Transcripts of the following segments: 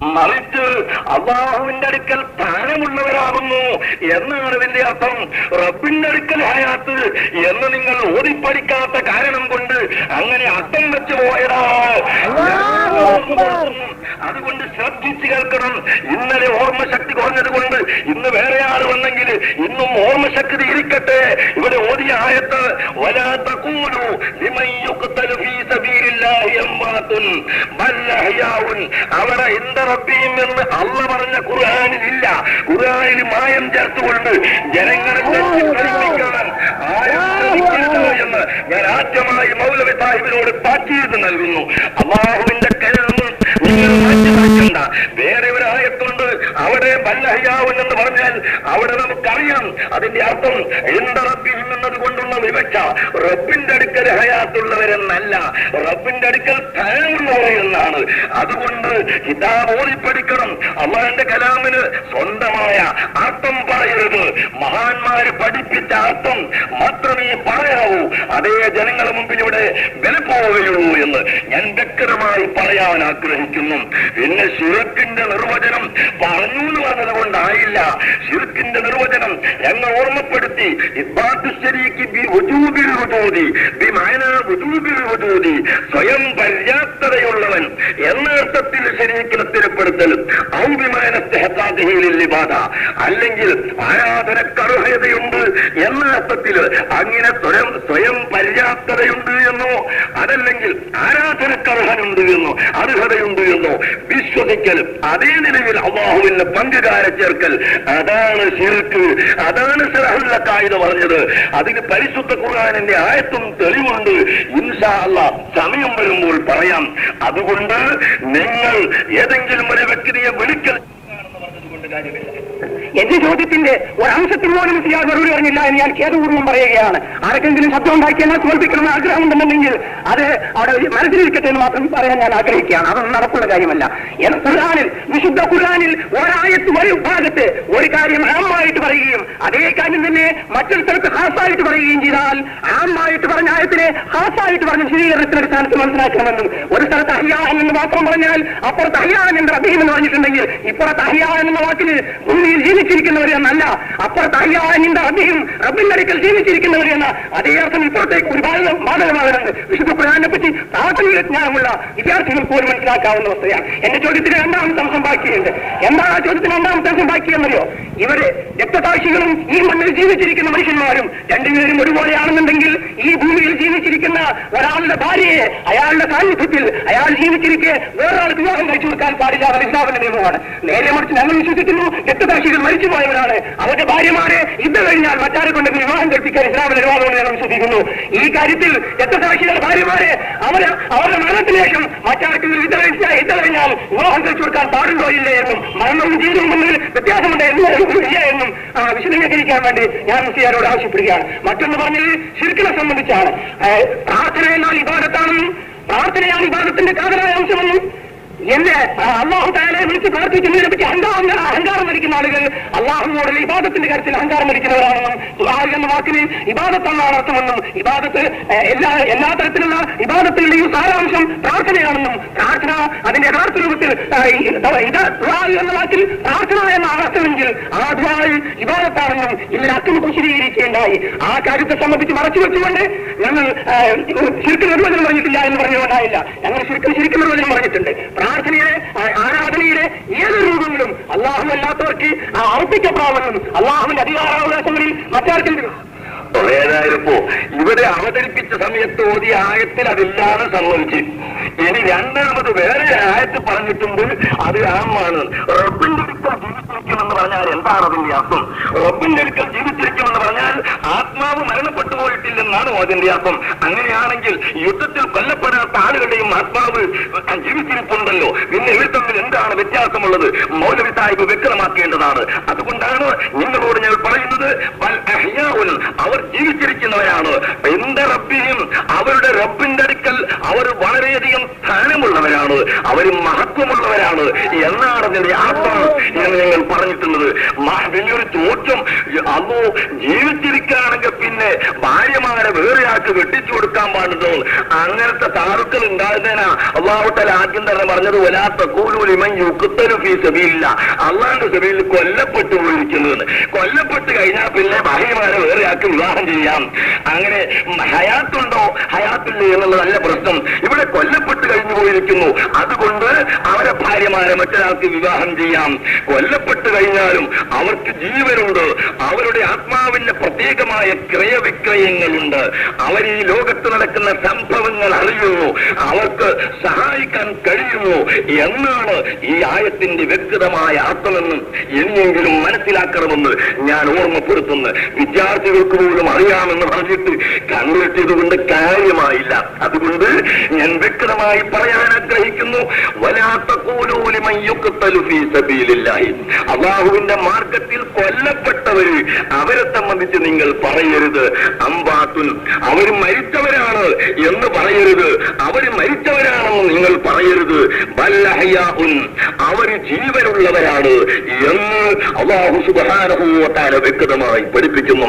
മറിച്ച് അള്ളാഹുവിന്റെ അടുക്കൽ സ്ഥാനമുള്ളവരാകുന്നു എന്നാണ് ഇതിന്റെ അർത്ഥം. റബ്ബിന്റെ അടുക്കൽ ഹയാത്ത് എന്ന് നിങ്ങൾ ഓടിപ്പടിക്കാത്ത കാരണം കൊണ്ട് അങ്ങനെ അർത്ഥം വെച്ച് പോയതാണ് അതുകൊണ്ട് ശ്രദ്ധിച്ചു കേൾക്കണം. ഇന്നലെ ഓർമ്മശക്തി കുറഞ്ഞത് കൊണ്ട് ഇന്ന് വേറെ ആൾ വന്നെങ്കിൽ ഇന്നും ഓർമ്മശക്തി ഇരിക്കട്ടെ. ഇവിടെ ഓടിയ ആയത്ത് വലാത്ത കൂലു അവിടെ എന്ത റബ്ബിയും എന്ന് അള്ള പറഞ്ഞ ഖുർആാനിലില്ല. ഖുർആാനിൽ മായം ചേർത്തുകൊണ്ട് ജനങ്ങളെ തെറ്റിദ്ധരിപ്പിക്കാൻ എന്ന് ഞാൻ ആദ്യമായി മൗലവി സാഹിബിനോട് താക്കീത് നൽകുന്നു. അള്ളാഹുവിന്റെ കരുന്ന് നിങ്ങൾ മാറ്റിമാറ്റണ്ട വേറെ ഒരു ആയത്തുണ്ട്. അവിടെ ബല്ലഹയാവൻ എന്ന് പറഞ്ഞാൽ അവിടെ നമുക്കറിയാം. അതിന്റെ അർത്ഥം എന്ത റബ്ബിൽ കൊണ്ടുള്ള റബ്ബിന്റെ അടുക്കൽ ഹയാത്തുള്ളവരെന്നല്ല റബ്ബിന്റെ അടുക്കൽ സ്ഥാനമുള്ളവരെന്നാണ് അതുകൊണ്ട് കിതാബ് ഓതിപ്പടിക്കണം അള്ളാന്റെ കലാമിന് സ്വന്തമായ അർത്ഥം പറയരുത്. മഹാന്മാര് പഠിപ്പിച്ച അർത്ഥം മാത്രമേ പറയാവൂ. അതേ ജനങ്ങളുടെ മുമ്പിൽ ഇവിടെ വില പോവുകയുള്ളൂ എന്ന് ഞാൻ വ്യക്തമായി പറയാൻ ആഗ്രഹിക്കുന്നു. പിന്നെ ശിർക്കിന്റെ നിർവചനം പറഞ്ഞു എന്ന് പറഞ്ഞത് കൊണ്ടായില്ല ശിർക്കിന്റെ നിർവചനം ഞങ്ങൾ ഓർമ്മപ്പെടുത്തി. ഇബ്ബാത്തു ശരീക്ക് ബി വുജൂബിൽ വുജൂദി ബി മഅന വുജൂബിൽ വുജൂദി സ്വയം പര്യാപ്തതയുള്ളവൻ എന്ന അർത്ഥത്തിൽ ശരീരത്തിന് സ്ഥിരപ്പെടുത്തൽ ഔബിമാനത്തെ അല്ലെങ്കിൽ ആരാധനക്കർഹതയുണ്ട് എന്ന അർത്ഥത്തിൽ അങ്ങനെ സ്വയം സ്വയം പര്യാപ്തതയുണ്ട് എന്നോ അതല്ലെങ്കിൽ ആരാധനക്കർഹനുണ്ട് എന്നോ അർഹതയുണ്ട് എന്നോ വിശ്വസിക്കൽ അതേ നിലയിൽ അള്ളാഹുവിന്റെ പങ്കുകാരെ ചേർക്കൽ. അതാണ് ശിർക്ക്. അതാണ് സലഹുല്ല കായിക പറഞ്ഞത്. അതിന് പരിശുദ്ധ ഖുർആാനിന്റെ ആയത്തും തെളിവുണ്ട്. ഇൻഷാ അല്ല സമയം വരുമ്പോൾ പറയാം. അതുകൊണ്ട് നിങ്ങൾ ഏതെങ്കിലും ഒരു വ്യക്തിയെ വിളിക്കൽ കാര്യമില്ല എന്റെ ചോദ്യത്തിന്റെ ഒരംശത്തിൽ പോലും ഇയാൾ മറുപടി പറഞ്ഞില്ല എന്ന് ഞാൻ ഖേദപൂർവം പറയുകയാണ്. ആർക്കെങ്കിലും ശബ്ദം ഉണ്ടാക്കി എന്നെ തോൽപ്പിക്കണമെന്ന് ആഗ്രഹമുണ്ടെന്നുണ്ടെങ്കിൽ അത് അവിടെ മനസ്സിലിരിക്കട്ടെ എന്ന് മാത്രം പറയാൻ ഞാൻ ആഗ്രഹിക്കുകയാണ്. അതൊന്നും നടക്കുള്ള കാര്യമല്ല. ഖുർആാനിൽ വിശുദ്ധ ഖുർആനിൽ ഒരായത്ത് ഒരു ഭാഗത്ത് ഒരു കാര്യം ആമായിട്ട് പറയുകയും അതേ കാര്യം തന്നെ മറ്റൊരു സ്ഥലത്ത് ഹാസായിട്ട് പറയുകയും ചെയ്താൽ ആമായിട്ട് പറഞ്ഞ ആയത്തിനെ ഹാസായിട്ട് പറഞ്ഞ വിശദീകരണത്തിന്റെ അടിസ്ഥാനത്തിൽ മനസ്സിലാക്കണമെന്നും ഒരു സ്ഥലത്ത് അഹിയാൻ എന്ന് മാത്രം പറഞ്ഞാൽ അപ്പുറത്ത് അഹിയാൻ എന്ന് റബീം എന്ന് പറഞ്ഞിട്ടുണ്ടെങ്കിൽ ഇപ്പുറത്ത് അഹിയാൻ എന്ന വാക്കിന് ഭൂമിയിൽ ജീവിച്ചിരിക്കുന്നവരെന്നല്ല അപ്പുറത്ത് അയ്യാനിന്റെ റബീം റബ്ബിന്റെ അടുക്കൽ ജീവിച്ചിരിക്കുന്നവരെന്ന അതേ അർത്ഥം ഇപ്പുറത്തേക്ക് ഒരുപാട് ബാധകം ബാധകമാകുന്നുണ്ട് വിശുദ്ധ പ്രധാനെ പറ്റി പ്രാഥമിക ജ്ഞാനമുള്ള വിദ്യാർത്ഥികൾ പോലും മനസ്സിലാക്കാവുന്ന അവസ്ഥയാണ്. എന്റെ ചോദ്യത്തിന് രണ്ടാമത്തെ അംശം ബാക്കിയുണ്ട്. എന്താ ആ ചോദ്യത്തിന് രണ്ടാമത്തെ അംശം ബാക്കിയെന്നറിയോ? ഇവർ രക്തസാക്ഷികളും ഈ മണ്ണിൽ ജീവിച്ചിരിക്കുന്ന മനുഷ്യന്മാരും രണ്ടുപേരും ഒരുപോലെയാണെന്നുണ്ടെങ്കിൽ ഈ ഭൂമിയിൽ ജീവിച്ചിരിക്കുന്ന ഒരാളുടെ ഭാര്യയെ അയാളുടെ സാന്നിധ്യത്തിൽ അയാൾ ജീവിച്ചിരിക്കെ വേറൊരാൾ വിവാഹം കഴിച്ചു കൊടുക്കാൻ പാടില്ല ഇസ്ലാമിന്റെ നിയമമാണ്. നേരെ മറിച്ച് ഞങ്ങൾ വിശ്വസിക്കുന്നു രക്തസാക്ഷികൾ മരിച്ചുപോയവരാണ് അവരുടെ ഭാര്യമാരെ ഇന്ന് കഴിഞ്ഞാൽ മറ്റാരെ കൊണ്ട് വിവാഹം കൽപ്പിക്കാൻ ഇസ്ലാമിൽ ഒരുപാട് ഞാൻ വിശ്വസിക്കുന്നു. ഈ കാര്യത്തിൽ രക്തസാക്ഷികളുടെ ഭാര്യമാരെ അവർ അവരുടെ മരണത്തിന് ശേഷം മറ്റാർക്ക് ഇന്ന് കഴിച്ചാൽ യുദ്ധം കഴിഞ്ഞാൽ വിവാഹം കഴിച്ചു കൊടുക്കാൻ പാടുണ്ടോ ഇല്ല എന്നും മരണവും ജീവിതവും തമ്മിൽ വ്യത്യാസമുണ്ട് എന്ന് ഇല്ല എന്നും വിശദീകരിക്കാൻ വേണ്ടി ഞാൻ മുസ്ലിയാരോട് ആവശ്യപ്പെടുകയാണ്. മറ്റൊന്ന് പറഞ്ഞത് ശിർക്കിനെ സംബന്ധിച്ചാണ്. പ്രാർത്ഥന എന്നാൽ ഇബാദത്താണെന്നും പ്രാർത്ഥനയാണ് ഇബാദത്തിന്റെ കാതലായ അംശമെന്നും എന്നെ അള്ളാഹു താലെ വിളിച്ച് പ്രാർത്ഥിക്കുന്നതിനെ പറ്റി അഹങ്കാരം അഹങ്കാരം മരിക്കുന്ന ആളുകൾ അള്ളാഹുവോടുള്ള ഇബാദത്തിന്റെ കാര്യത്തിൽ അഹങ്കാരം മരിക്കുന്നവരാണെന്നും ദുആ എന്ന വാക്കിന് ഇബാദത്തെന്നാണ് അർത്ഥമെന്നും ഇബാദത്ത് എല്ലാ എല്ലാ തരത്തിലുള്ള ഇബാദത്തുകളുടെയും സാരാംശം പ്രാർത്ഥനയാണെന്നും പ്രാർത്ഥന അതിന്റെ യഥാർത്ഥ രൂപത്തിൽ എന്ന വാക്കിൽ പ്രാർത്ഥന എന്ന അർത്ഥമെങ്കിൽ ആ ദുആ ഇബാദത്താണെന്നും ഇന്നലെ അക്കം വിശദീകരിക്കേണ്ടായി ആ കാര്യത്തെ സംബന്ധിച്ച് മറച്ചു വെച്ചുകൊണ്ട് ഞങ്ങൾ ശരിക്കും നിർവചനം പറഞ്ഞിട്ടില്ല എന്ന് പറഞ്ഞുകൊണ്ടായില്ല. ഞങ്ങൾ ശരിക്കും ശരിക്കും നിർവചനം പറഞ്ഞിട്ടുണ്ട്. പ്രാർത്ഥനയുടെ ആരാധനയുടെ ഏത് രൂപങ്ങളും അള്ളാഹു അല്ലാത്തവർക്ക് അർപ്പിക്കപ്പെടാമെന്നും അള്ളാഹുവിന്റെ അധികാരാവകാശങ്ങളിൽ മറ്റാർക്കെങ്കിലും ഏതായിരുപ്പോ ഇവരെ അവതരിപ്പിച്ച സമയത്ത് ഓതി ആയത്തിൽ അതില്ലാതെ സംഭവിച്ചു ഇനി രണ്ടാമത് വേറെ ആയത്ത് പറഞ്ഞിട്ടുണ്ട് അത് ആമാണ്. റബ്ബിന്റെ അടുക്കൽ ജീവിച്ചിരിക്കുമെന്ന് പറഞ്ഞാൽ എന്താണ് അതിന്റെ അർത്ഥം? റബ്ബിന്റെ അടുക്കൽ ജീവിച്ചിരിക്കുമെന്ന് പറഞ്ഞാൽ ആത്മാവ് മരണപ്പെട്ടു പോയിട്ടില്ലെന്നാണ് അതിന്റെ അർത്ഥം. അങ്ങനെയാണെങ്കിൽ യുദ്ധത്തിൽ കൊല്ലപ്പെടാത്ത ആളുകളുടെയും ആത്മാവ് ജീവിച്ചിരിപ്പുണ്ടല്ലോ. പിന്നെ ഇവർ തമ്മിൽ എന്താണ് വ്യത്യാസമുള്ളത്? മൗലവി സാഹിബ് വ്യക്തമാക്കേണ്ടതാണ്. അതുകൊണ്ടാണ് നിങ്ങളോട് ഞാൻ പറയുന്നത് അവർ ജീവിച്ചിരിക്കുന്നവരാണ്. എന്റെ റബ്ബിനും അവരുടെ റബ്ബിന്റെ അടുക്കൽ അവർ വളരെയധികം സ്ഥാനമുള്ളവരാണ്. അവർ മഹത്വമുള്ളവരാണ്. എന്നാണ് അതിന്റെ അർത്ഥം. എന്ന് നിങ്ങൾ പറഞ്ഞിട്ടുള്ളത്. വലിയൊരു ചോദ്യം അതോ ജീവിച്ചിരിക്കുകയാണെങ്കിൽ പിന്നെ ഭാര്യമാരെ വേറെയാൾക്ക് വെട്ടിച്ചു കൊടുക്കാൻ പാടുന്നു അങ്ങനത്തെ താറുക്കൾ ഉണ്ടാകുന്നതിനാ അള്ളാഹുട്ടൽ ആദ്യം തന്നെ പറഞ്ഞത് വലാത്ത കൂലൂലിമൻ യുക്കുത്തലു ഫീ സബീലില്ല. അള്ളാഹിന്റെ സബീലിൽ കൊല്ലപ്പെട്ടു പോയിരിക്കുന്നത് കൊല്ലപ്പെട്ട് കഴിഞ്ഞാൽ പിന്നെ ഭാര്യമാരെ വേറെ ആൾക്ക് വിവാഹം ചെയ്യാം. അങ്ങനെ ഹയാത്തുണ്ടോ? ഹയാത്തില്ലേ എന്നുള്ളതല്ല പ്രശ്നം ഇവിടെ കൊല്ലപ്പെട്ട് കഴിഞ്ഞു പോയിരിക്കുന്നു. അതുകൊണ്ട് അവരെ ഭാര്യമാരെ മറ്റൊരാൾക്ക് വിവാഹം ചെയ്യാം. കൊല്ലപ്പെട്ട് കഴിഞ്ഞാലും അവർക്ക് ജീവനുണ്ട്. അവരുടെ ആത്മാവിന്റെ പ്രത്യേകമായ ക്രയവിക്രയങ്ങളുണ്ട്. അവർ ഈ ലോകത്ത് നടക്കുന്ന സംഭവങ്ങൾ അറിയുന്നു. അവർക്ക് സഹായിക്കാൻ കഴിയുന്നു എന്നാണ് ഈ ആയത്തിന്റെ വ്യക്തമായ അർത്ഥമെന്നും ഇനിയെങ്കിലും മനസ്സിലാക്കണമെന്ന് ഞാൻ ഓർമ്മപ്പെടുത്തുന്നു. വിദ്യാർത്ഥികൾക്ക് പോലും അറിയാമെന്ന് പറഞ്ഞിട്ട് കണ്ണിട്ടിതുകൊണ്ട് കൊണ്ട് കാര്യമായില്ല. അതുകൊണ്ട് ഞാൻ വ്യക്തമായി പറയാൻ ആഗ്രഹിക്കുന്നു. അള്ളാഹുവിന്റെ മാർഗത്തിൽ കൊല്ലപ്പെട്ടവര് അവരെ സംബന്ധിച്ച് നിങ്ങൾ പറയരുത്. അമ്പാത്തുൻ അവർ മരിച്ചവരാണ് എന്ന് പറയരുത്. അവർ മരിച്ചവരാണെന്ന് നിങ്ങൾ പറയരുത്. ബല്ലഹയാഹുൻ അവർ ജീവനുള്ളവരാണ് എന്ന് അള്ളാഹു സുബാനഹൂവത്താല വ്യക്തമായി പഠിപ്പിക്കുന്നു.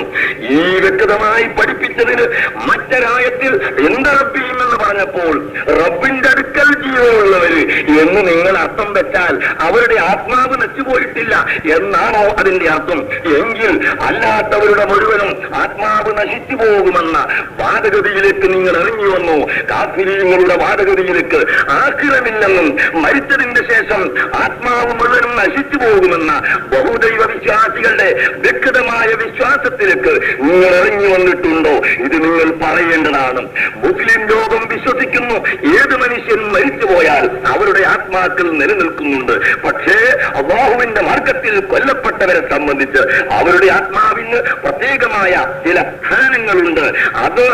ഈ വ്യക്തമായി പഠിപ്പിച്ചതിന് മറ്റൊരായത്തിൽ എന്ത് റബ്ബിയും എന്ന് പറഞ്ഞപ്പോൾ റബ്ബിന്റെ അടുക്കൽ ജീവനുള്ളവര് എന്ന് നിങ്ങൾ അർത്ഥം വെച്ചാൽ അവരുടെ ആത്മാവ് നശിച്ചുപോയിട്ടില്ല എന്നാണോ അതിന്റെ അർത്ഥം? എങ്കിൽ അല്ലാത്തവരുടെ മുഴുവനും ആത്മാവ് നശിച്ചു പോകുമെന്ന വാദഗതിയിലേക്ക് നിങ്ങൾ ഇറങ്ങി വന്നു. കാഫിരീങ്ങളുടെ വാദഗതിയിലേക്ക് ആക്കിരമില്ലെന്നും മരിച്ചതിന്റെ ശേഷം ആത്മാവ് മുഴുവനും നശിച്ചു പോകുമെന്ന ബഹുദൈവ വിശ്വാസികളുടെ വ്യക്തമായ വിശ്വാസത്തിലേക്ക് നിങ്ങൾ ഇറങ്ങി വന്നിട്ടുണ്ടോ? ഇത് നിങ്ങൾ പറയേണ്ടതാണ്. മുസ്ലിം ലോകം വിശ്വസിക്കുന്നു. ഏത് മനുഷ്യൻ മരിച്ചു പോയാൽ അവരുടെ ആത്മാക്കൾ നിലനിൽക്കുന്നുണ്ട്. പക്ഷേ അള്ളാഹുവിന്റെ മാർഗത്തിൽ കൊല്ലപ്പെട്ടവരെ സംബന്ധിച്ച് അവരുടെ ആത്മാവിന് പ്രത്യേകമായ ചില സ്ഥാനങ്ങളുണ്ട്. അത്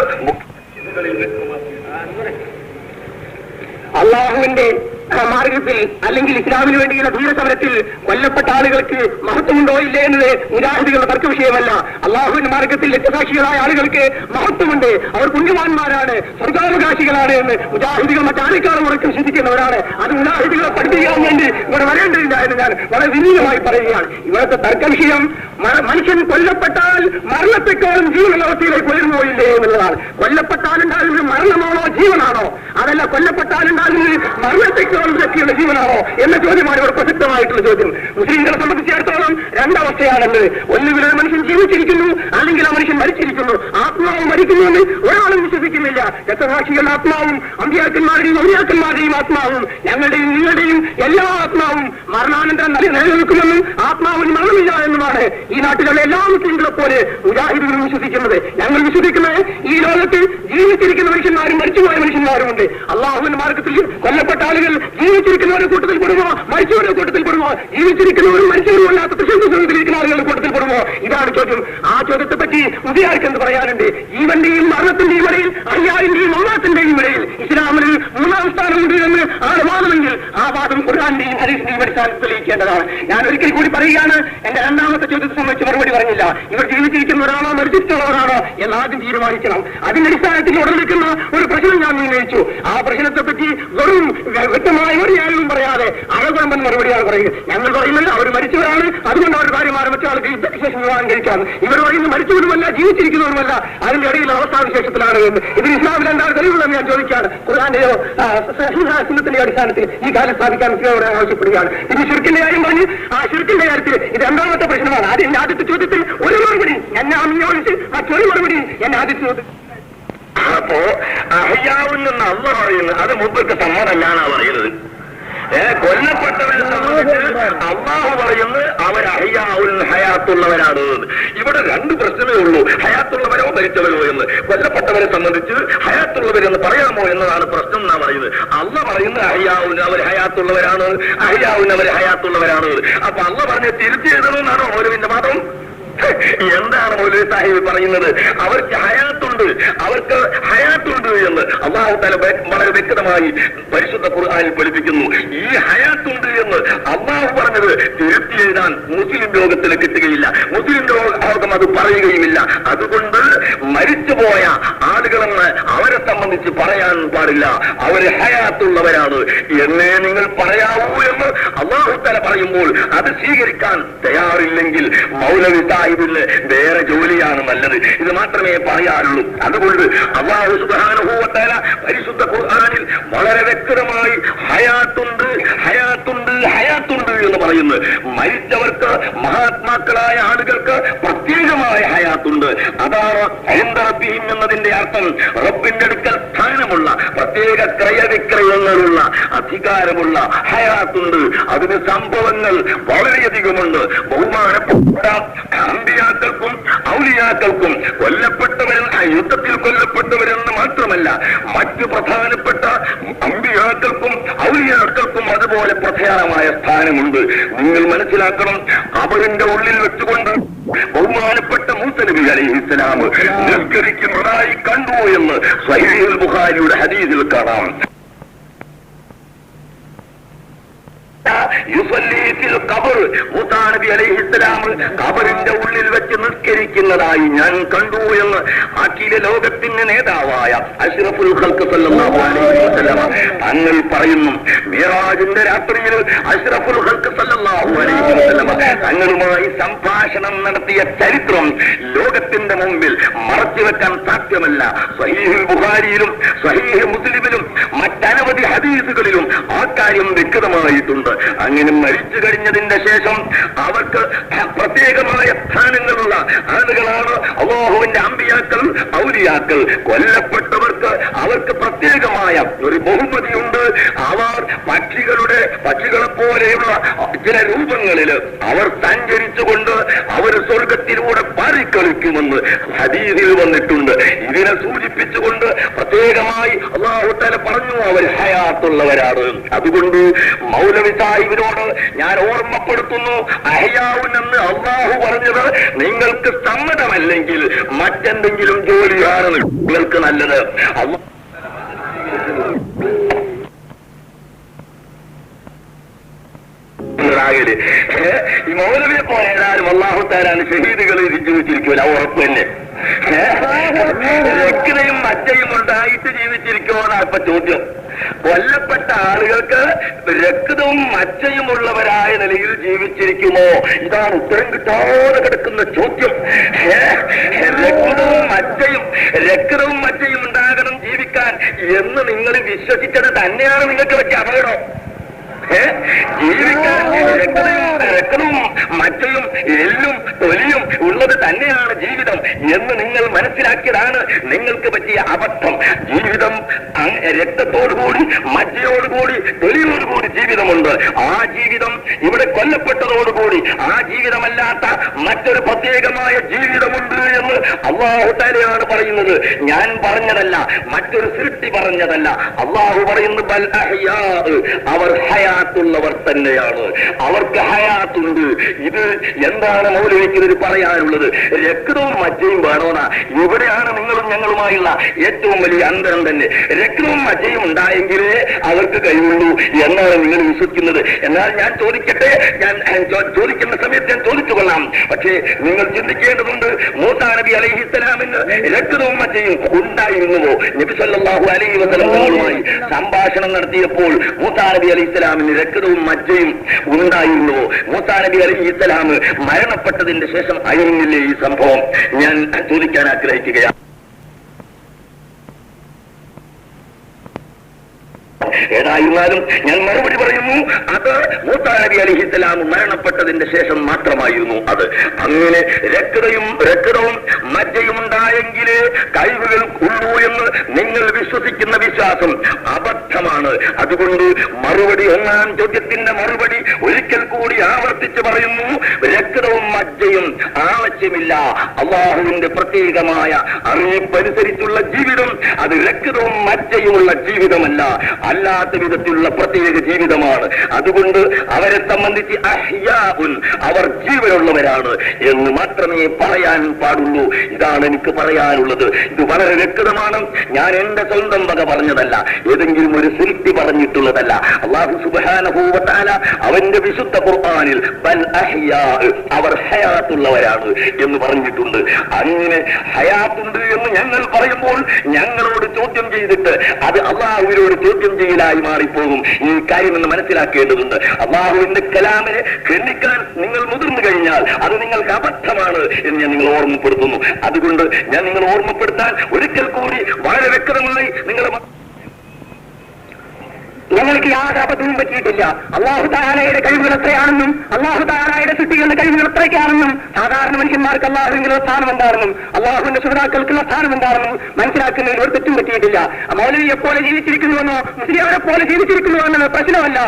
അള്ളാഹുവിന്റെ മാർഗത്തിൽ അല്ലെങ്കിൽ ഇസ്ലാമിന് വേണ്ടിയുള്ള ധീരസമരത്തിൽ കൊല്ലപ്പെട്ട ആളുകൾക്ക് മഹത്വമുണ്ടോ ഇല്ലേ എന്നത് മുജാഹിദുകളുടെ തർക്ക വിഷയമല്ല. അള്ളാഹുവിന്റെ മാർഗത്തിൽ രക്തസാക്ഷികളായ ആളുകൾക്ക് മഹത്വമുണ്ട്. അവർ പുണ്യവാന്മാരാണ് സ്വർഗാവകാശികളാണ് എന്ന് മുജാഹിദികൾ മറ്റാരിക്കാളും ഉറക്കം ചിന്തിക്കുന്നവരാണ്. അത് മുജാഹിദികളെ പഠിപ്പിക്കാൻ വേണ്ടി ഇവിടെ വരേണ്ടതില്ല എന്ന് ഞാൻ വളരെ വിനീതമായി പറയുകയാണ്. ഇവിടുത്തെ തർക്ക വിഷയം മനുഷ്യൻ കൊല്ലപ്പെട്ടാൽ മരണത്തെക്കാളും ജീവനുള്ള അവസ്ഥയിലേക്ക് ഉയർന്നു ഇല്ലേ എന്നുള്ളതാണ്. കൊല്ലപ്പെട്ടാലുണ്ടാകുന്നത് മരണമാണോ ജീവനാണോ? അതല്ല കൊല്ലപ്പെട്ടാലുണ്ടാകുന്നത് മരണത്തെക്കാളും ശക്തിയുള്ള ജീവനാണോ എന്ന ചോദ്യമാണ് ഇവിടെ പ്രസക്തമായിട്ടുള്ള ചോദ്യം. മുസ്ലിങ്ങളെ സംബന്ധിച്ചിടത്തോളം രണ്ടവസ്ഥയാണുള്ളത്. ഒന്നുകിൽ ഒരു മനുഷ്യൻ ജീവിച്ചിരിക്കുന്നു അല്ലെങ്കിൽ ആ മനുഷ്യൻ മരിച്ചിരിക്കുന്നു. ആത്മാവ് മരിക്കുന്നു എന്ന് ഒരാളും വിശ്വസിക്കുന്നില്ല. രക്തസാക്ഷികളുടെ ആത്മാവും അമ്പിയാക്കന്മാരുടെയും അമ്പിയാക്കന്മാരുടെയും ആത്മാവും ഞങ്ങളുടെയും നിങ്ങളുടെയും എല്ലാ ആത്മാവും മരണാനന്തരം നില- നിലനിൽക്കുമെന്നും ആത്മാവിന് മരണമില്ല എന്നുമാണ് ഈ നാട്ടിലുള്ള എല്ലാ മുസ്ലിങ്ങളെ പോലെ മുജാഹിദുകളും വിശ്വസിക്കുന്നത്. ഞങ്ങൾ വിശ്വസിക്കുന്നത് ഈ ലോകത്ത് ജീവിച്ചിരിക്കുന്ന മനുഷ്യന്മാരും മരിച്ചുപോയ മനുഷ്യന്മാരും ഉണ്ട്. അള്ളാഹുവിന്റെ മാർഗത്തിൽ കൊല്ലപ്പെട്ട ആളുകൾ ജീവിച്ചിരിക്കുന്നവരുടെ കൂട്ടത്തിൽ പെടുമോ? മരിച്ചവരുടെ കൂട്ടത്തിൽ പെടുമോ? ജീവിച്ചിരിക്കുന്നവരും മരിച്ചവരും അല്ലാത്ത പ്രശസ്തരിക്കുന്ന ആളുകളുടെ കൂട്ടത്തിൽ പെടുമോ? ഇതാണ് ചോദ്യം. ആ ചോദ്യത്തെ പറ്റി മുതിയാർക്ക് എന്ത് പറയാനുണ്ട്? ജീവന്റെയും മരണത്തിന്റെയും ഇടയിൽ അയ്യാറിന്റെയും ഒന്നാത്തിന്റെയും ഇടയിൽ ഇസ്ലാമിന് മൂന്നാം സ്ഥാനമുണ്ട് എന്ന് ആണ് വാദമെങ്കിൽ ആ വാദം ഖുർആാന്റെയും ഹരീസിന്റെയും അടിസ്ഥാനത്തിൽ തെളിയിക്കേണ്ടതാണ്. ഞാൻ ഒരിക്കൽ കൂടി പറയുകയാണ് എന്റെ രണ്ടാമത്തെ ചോദ്യത്തെ സംബന്ധിച്ച് മറുപടി പറഞ്ഞില്ല. ഇവർ ജീവിച്ചിരിക്കുന്ന ജീവിച്ചിരിക്കുന്നവരാണോ മരിച്ചിട്ടുള്ളവരാണോ എന്ന് ആദ്യം തീരുമാനിക്കണം. അതിന്റെ അടിസ്ഥാനത്തിൽ ഉടലെടുക്കുന്ന ഒരു പ്രശ്നം ഞാൻ ഉന്നയിച്ചു. ആ പ്രശ്നത്തെ പറ്റി വെറും വ്യക്തമായ ഒരു ആരും പറയാതെ അഴകുഴമ്പൻ മറുപടിയാണ് പറയുന്നത്. ഞങ്ങൾ പറയുന്നത് അവർ മരിച്ചവരാണ്. അതുകൊണ്ട് അവർ ഭാര്യമാരെ മറ്റാൾക്ക് യുദ്ധവിശേഷം വിവാഹം കഴിക്കാം ഇവർ പറയുന്നത് മരിച്ചവരുമല്ല ജീവിച്ചിരിക്കുന്നവരുമല്ല. അതിന്റെ ഇടയിൽ അവസ്ഥാവിശേഷത്തിലാണ് എന്ന് ഇതിന് ഇസ്ലാമിൽ എന്താണ് തെളിവുകളെന്ന് ഞാൻ ചോദിക്കുകയാണ്. ഖുർആാന്റെയോ സുന്നത്തിന്റെ അടിസ്ഥാനത്തിൽ ഈ കാലം സ്ഥാപിക്കാൻ മുസ്ലിമോട് ആവശ്യപ്പെടുകയാണ്. ഇത് ഷിർക്കിന്റെ കാര്യം പറഞ്ഞ് ആ ഷിർക്കിന്റെ കാര്യത്തിൽ ഇത് രണ്ടാമത്തെ പ്രശ്നമാണ്. എന്റെ ആദ്യത്തെ ചോദ്യത്തിൽ ഒരു മറുപടി. എന്നെ ആ മറ്റൊരു മറുപടി എന്നെ ആദ്യത്തെ ചോദ്യം. അപ്പോ അഹയ്യാവുന്നെന്ന് അള്ള പറയുന്നത് അത് മുമ്പത്തെ സമ്മതല്ലാണ് പറയുന്നത്? കൊല്ലപ്പെട്ടവരെ സംബന്ധിച്ച് അള്ളാഹു പറയുന്നത് അവർ അഹിയാവുൽ ഹയാത്തുള്ളവരാണ്. ഇവിടെ രണ്ട് പ്രശ്നമേ ഉള്ളൂ. ഹയാത്തുള്ളവരോ മരിച്ചവരോ എന്ന്. കൊല്ലപ്പെട്ടവരെ സംബന്ധിച്ച് ഹയാത്തുള്ളവരെന്ന് പറയാമോ എന്നതാണ് പ്രശ്നം എന്നാ പറയുന്നത്. അള്ള പറയുന്നത് അഹിയാവുൻ അവർ ഹയാത്തുള്ളവരാണ്. അഹിയാവുൻ അവർ ഹയാത്തുള്ളവരാണ്. അപ്പൊ തിരുത്തി എഴുതണമെന്നാണോ ഓരോവിന്റെ മതം എന്താണ് മൗലവി സാഹിബ് പറയുന്നത്? അവർക്ക് ഹയാത്തുണ്ട്. അവർക്ക് ഹയാത്തുണ്ട് എന്ന് അള്ളാഹു തല വളരെ വ്യക്തമായി പരിശുദ്ധ ഖുർആാനിൽ പഠിപ്പിക്കുന്നു. ഈ ഹയാത്തുണ്ട് എന്ന് അള്ളാഹു പറഞ്ഞത് തിരുത്തി എഴുതാൻ മുസ്ലിം ലോകത്തിന് കിട്ടുകയില്ല. മുസ്ലിം ലോകം അത് പറയുകയുമില്ല. അതുകൊണ്ട് മരിച്ചുപോയ ആളുകളെന്ന് അവരെ സംബന്ധിച്ച് പറയാൻ പാടില്ല. അവർ ഹയാത്തുള്ളവരാണ്. എന്നേ നിങ്ങൾ പറയുമ്പോൾ അത് സ്വീകരിക്കാൻ തയ്യാറില്ലെങ്കിൽ മൗലവി സാഹിബിന് വേറെ ജോലിയാണ് നല്ലത്. ഇത് മാത്രമേ പറയാറുള്ളൂ. അതുകൊണ്ട് അള്ളാഹു സുബാനുഭവത്തല പരിശുദ്ധ ഖുർആനിൽ വളരെ വ്യക്തമായി ഹയാത്തുണ്ട് ഹയാത്തുണ്ട് ഹയാത്തുണ്ട് എന്ന് പറയുന്നു. മരിച്ചവർക്ക് മഹാത്മാക്കളായ ആളുകൾക്ക് പ്രത്യേകമായ ഹയാത്തുണ്ട്. അതാണ് അയന്തറബിയും എന്നതിന്റെ അർത്ഥം. റബ്ബിന്റെ അടുക്കൽ സ്ഥാനമുള്ള പ്രത്യേക ക്രയവിക്രയങ്ങളുള്ള അധികാരമുള്ള ഹയാത്തുണ്ട്. അതിന് സംഭവങ്ങൾ വളരെയധികമുണ്ട് ബഹുമാനപ്പെട്ട അമ്പിയാക്കൾക്കും ഔലിയാക്കൾക്കും കൊല്ലപ്പെട്ടവരിൽ ആ യുദ്ധത്തിൽ കൊല്ലപ്പെട്ടവരെന്ന് മാത്രമല്ല മറ്റു പ്രധാനപ്പെട്ട അമ്പിയാക്കൾക്കും ഔലിയാക്കൾക്കും അതുപോലെ പ്രധാനമായ സ്ഥാനമുണ്ട്. നിങ്ങൾ മനസ്സിലാക്കണം അവരിന്റെ ഉള്ളിൽ വെച്ചുകൊണ്ട് ബഹുമാനപ്പെട്ട മൂത്തനബി അലൈഹി ഇസ്ലാം നിസ്കരിക്കുന്നതായി കണ്ടു എന്ന് സൈലിയുൽ ബുഖാരിയുടെ ഹദീസിൽ കാണാം. ഖബറിന്റെ ഉള്ളിൽ വെച്ച് നിസ്കരിക്കുന്നതായി ഞാൻ കണ്ടു എന്ന് അഖില ലോകത്തിന്റെ നേതാവായ അഷ്റഫുൽ സല്ലല്ലാഹു അലൈഹി വസല്ലം തങ്ങൾ പറയുന്നു. മിറാജിന്റെ രാത്രിയിൽ അഷ്റഫുൽ സല്ലല്ലാഹു അലൈഹി വസല്ലം തങ്ങളുമായി സംഭാഷണം നടത്തിയ ചരിത്രം ലോകത്തിന്റെ മുമ്പിൽ മറച്ചു വെക്കാൻ സാധ്യമല്ല. സഹീഹ് ബുഖാരിയിലും സഹീഹ് മുസ്ലിമിലും മറ്റനവധി ഹദീസുകളിലും ആ കാര്യം വ്യക്തമായിട്ടുണ്ട്. അങ്ങനെ മരിച്ചു കഴിഞ്ഞതിന്റെ ശേഷം അവർക്ക് പ്രത്യേകമായ സ്ഥാനങ്ങളുള്ള ആളുകളാണ് അള്ളാഹുവിന്റെ അമ്പിയാക്കൾ ഔലിയാക്കൾ. കൊല്ലപ്പെട്ടവർക്ക് അവർക്ക് പ്രത്യേകമായ ഒരു ബഹുമതിയുണ്ട്. അവർ പക്ഷികളെ പോലെയുള്ള ചില രൂപങ്ങളിൽ അവർ സഞ്ചരിച്ചുകൊണ്ട് അവർ സ്വർഗത്തിലൂടെ പാറിക്കളിക്കുമെന്ന് ഹദീസിൽ വന്നിട്ടുണ്ട്. ഇതിനെ സൂചിപ്പിച്ചുകൊണ്ട് പ്രത്യേകമായി അള്ളാഹുത്തല പറഞ്ഞു അവർ ഹയാത്തുള്ളവരാണ്. അതുകൊണ്ട് മൗലവി സാഹിബിനോട് ഞാൻ ഓർമ്മപ്പെടുത്തുന്നു അഹയാവുനെന്ന് അള്ളാഹു പറഞ്ഞത് നിങ്ങൾക്ക് സമ്മതമല്ലെങ്കിൽ മറ്റെന്തെങ്കിലും ജോലിയാണ് നിങ്ങൾക്ക് നല്ലത്. അള്ളാഹു ാകൽ ഈ മൗലവിയെ പോലെ ഏതായാലും അള്ളാഹു താരാണ് ഷഹീദുകൾ ജീവിച്ചിരിക്കുമല്ലോ ആ ഉറപ്പ് തന്നെ രക്തയും മറ്റയും ഉണ്ടായിട്ട് ജീവിച്ചിരിക്കുമോന്നാണ് ഇപ്പൊ ചോദ്യം. കൊല്ലപ്പെട്ട ആളുകൾക്ക് രക്തവും മച്ചയും ഉള്ളവരായ നിലയിൽ ജീവിച്ചിരിക്കുമോ? ഇതാണ് ഉത്തരം കിട്ടാതെ കിടക്കുന്ന ചോദ്യം? രക്തവും മച്ചയും രക്തവും മച്ചയും ഉണ്ടാകണം ജീവിക്കാൻ എന്ന് നിങ്ങൾ വിശ്വസിച്ചത് തന്നെയാണ് നിങ്ങൾക്ക് പറ്റിയ അപകടം? ജീവിക്കാൻ രക്തവും രക്തവും മറ്റയും എല്ലും തൊലിയും ഉള്ളത് തന്നെയാണ് ജീവിതം എന്ന് നിങ്ങൾ മനസ്സിലാക്കിയതാണ്. നിങ്ങൾക്ക് പറ്റിയ അബദ്ധം. ജീവിതം രക്തത്തോടുകൂടി മജ്ജയോടുകൂടി തൊലിയോടുകൂടി ജീവിതമുണ്ട്. ആ ജീവിതം ഇവിടെ കൊല്ലപ്പെട്ടതോടുകൂടി ആ ജീവിതമല്ലാത്ത മറ്റൊരു പ്രത്യേകമായ ജീവിതമുണ്ട് എന്ന് അള്ളാഹു തലയാണ് പറയുന്നത്. ഞാൻ പറഞ്ഞതല്ല മറ്റൊരു സൃഷ്ടി പറഞ്ഞതല്ല. അള്ളാഹു പറയുന്നു അവർ അഹ്യാ. ഹയാത്തുള്ളവർ തന്നെയാണ്. അവർക്ക് ഹയാത്തുണ്ട്. ഇത് എന്താണ് മൗലവിക്ക് പറയാനുള്ളത്? രക്തവും മജ്ജയും വേണോന ഇവിടെയാണ് നിങ്ങളും ഞങ്ങളുമായുള്ള ഏറ്റവും വലിയ അന്തരം തന്നെ. രക്തവും മജ്ജയും ഉണ്ടായെങ്കിലേ അവർക്ക് കഴിവുള്ളൂ. എന്നാണ് നിങ്ങൾ വിശ്വസിക്കുന്നത്. എന്നാൽ ഞാൻ ചോദിക്കട്ടെ? ഞാൻ ചോദിക്കുന്ന സമയത്ത് ഞാൻ ചോദിച്ചു കൊള്ളാം. പക്ഷേ നിങ്ങൾ ചിന്തിക്കേണ്ടതുണ്ട്. മൂസാ നബി അലൈഹി ഇസ്ലാമിന് രക്തവും മജ്ജയും ഉണ്ടായിരുന്നുവോ? നബി സല്ലാഹു അലൈഹി തങ്ങളുമായി സംഭാഷണം നടത്തിയപ്പോൾ മൂസാ നബി അലൈഹി രക്തവും മജ്ജയും ഉണ്ടായിരുന്നു. മൂസാ നബി അലൈഹി ഇസ്ലാം മരണപ്പെട്ടതിന്റെ ശേഷം അയങ്ങില്ലേ ഈ സംഭവം? ഞാൻ ചോദിക്കാൻ ആഗ്രഹിക്കുകയാണ്. ഏതായിരുന്നാലും ഞാൻ മറുപടി പറയുന്നു. അത് മൂത്താനബി നബി അലൈഹി മരണപ്പെട്ടതിന്റെ ശേഷം മാത്രമായിരുന്നു അത്. അങ്ങനെ രക്തയും രക്തവും മജ്ജയും ഉണ്ടായെങ്കിലേ കഴിവുകൾ ഉള്ളൂ എന്ന് നിങ്ങൾ വിശ്വസിക്കുന്ന വിശ്വാസം അബദ്ധമാണ്. അതുകൊണ്ട് മറുപടി ഒന്നാം ചോദ്യത്തിന്റെ മറുപടി ഒരിക്കൽ കൂടി ആവർത്തിച്ച് പറയുന്നു. രക്തവും മജ്ജയും ആവശ്യമില്ല. അള്ളാഹുവിന്റെ പ്രത്യേകമായ അറിയിപ്പനുസരിച്ചുള്ള ജീവിതം അത് രക്തവും മജ്ജയുമുള്ള ജീവിതമല്ല. അല്ലാത്ത വിധത്തിലുള്ള പ്രത്യേക ജീവിതമാണ്. അതുകൊണ്ട് അവരെ സംബന്ധിച്ച് അഹ്യാഉൻ അവർ ജീവനുള്ളവരാണ് എന്ന് മാത്രമേ പറയാൻ പാടുള്ളൂ. ഇതാണ് എനിക്ക് പറയാനുള്ളത്. ഇത് വളരെ വ്യക്തമാണ്. ഞാൻ എന്റെ സ്വന്തം വക പറഞ്ഞതല്ല. ഏതെങ്കിലും ഒരു സൃഷ്ടി പറഞ്ഞിട്ടുള്ളതല്ല. അള്ളാഹു സുബാനഹൂവത്താല അവന്റെ വിശുദ്ധ ഖുർആനിൽ ബൽ അഹ്യാ അവർ ഹയാത്തുള്ളവരാണ് എന്ന് പറഞ്ഞിട്ടുണ്ട്. അങ്ങനെ ഹയാത്തുണ്ട് എന്ന് ഞങ്ങൾ പറയുമ്പോൾ ഞങ്ങളോട് ചോദ്യം ചെയ്തിട്ട് അത് അള്ളാഹുവിനോട് ചോദ്യം ചെയ്യലായി മാറിപ്പോകും. ഈ കാര്യം എന്ന് മനസ്സിലാക്കേണ്ടതുണ്ട്. അള്ളാഹുവിന്റെ കലാമിനെ ഖണ്ഡിക്കാൻ നിങ്ങൾ മുതിർന്നു കഴിഞ്ഞാൽ അത് നിങ്ങൾക്ക് അബദ്ധമാണ് എന്ന് ഞാൻ നിങ്ങൾ ഓർമ്മപ്പെടുത്തുന്നു. അതുകൊണ്ട് ഞാൻ നിങ്ങൾ ഓർമ്മപ്പെടുത്താൻ ഒരിക്കൽ കൂടി വളരെ വ്യക്തമായി നിങ്ങളുടെ ഞങ്ങൾക്ക് യാതൊരു അബദ്ധവും പറ്റിയിട്ടില്ല. അള്ളാഹു താരായുടെ കഴിവുകൾ എത്രയാണെന്നും അള്ളാഹു താരായുടെ സൃഷ്ടികളുടെ കഴിവുകൾ എത്രയ്ക്കാണെന്നും സാധാരണ മനുഷ്യന്മാർക്ക് അള്ളാഹുവിനുള്ള സ്ഥാനം എന്താണെന്നും അള്ളാഹുവിന്റെ ശ്രോതാക്കൾക്കുള്ള സ്ഥാനം എന്താണെന്നും മനസ്സിലാക്കുന്നതിൽ ഒരു തെറ്റും പറ്റിയിട്ടില്ല. മൗലവി പോലെ ജീവിച്ചിരിക്കുന്നുവെന്നോ മുസ്ലിമരെ പോലെ ജീവിച്ചിരിക്കുന്നു എന്നത് പ്രശ്നമല്ല